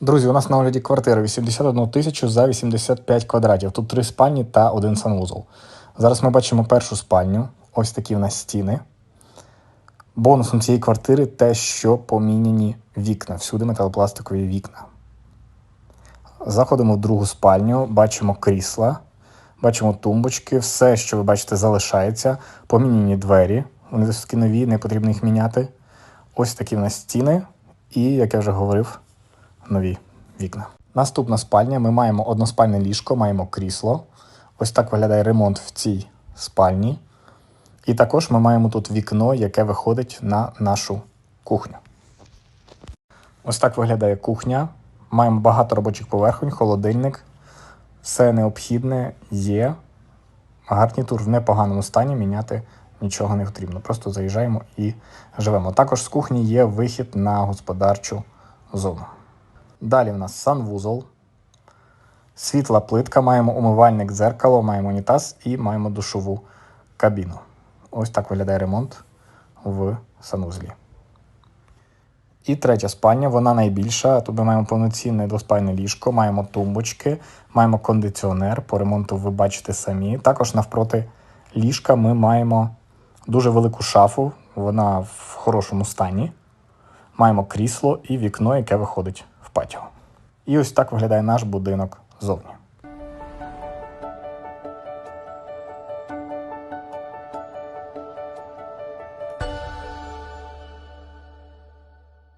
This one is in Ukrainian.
Друзі, у нас на огляді квартира 81 тисячу за 85 квадратів. Тут три спальні та один санвузол. Зараз ми бачимо першу спальню. Ось такі в нас стіни. Бонусом цієї квартири те, що поміняні вікна. Всюди металопластикові вікна. Заходимо в другу спальню, бачимо крісла, бачимо тумбочки, все, що ви бачите, залишається. Поміняні двері. Вони досить нові, не потрібно їх міняти. Ось такі в нас стіни, і, як я вже говорив, нові вікна. Наступна спальня. Ми маємо односпальне ліжко, маємо крісло. Ось так виглядає ремонт в цій спальні. І також ми маємо тут вікно, яке виходить на нашу кухню. Ось так виглядає кухня. Маємо багато робочих поверхонь, холодильник. Все необхідне є. Гарнітур в непоганому стані міняти нічого не потрібно. Просто заїжджаємо і живемо. Також з кухні є вихід на господарчу зону. Далі в нас санвузол, світла плитка, маємо умивальник дзеркало, маємо унітаз і маємо душову кабіну. Ось так виглядає ремонт в санузлі. І третя спальня, вона найбільша. Тут ми маємо повноцінне двоспальне ліжко, маємо тумбочки, маємо кондиціонер. По ремонту ви бачите самі. Також навпроти ліжка ми маємо дуже велику шафу, вона в хорошому стані. Маємо крісло і вікно, яке виходить патіо. І ось так виглядає наш будинок зовні.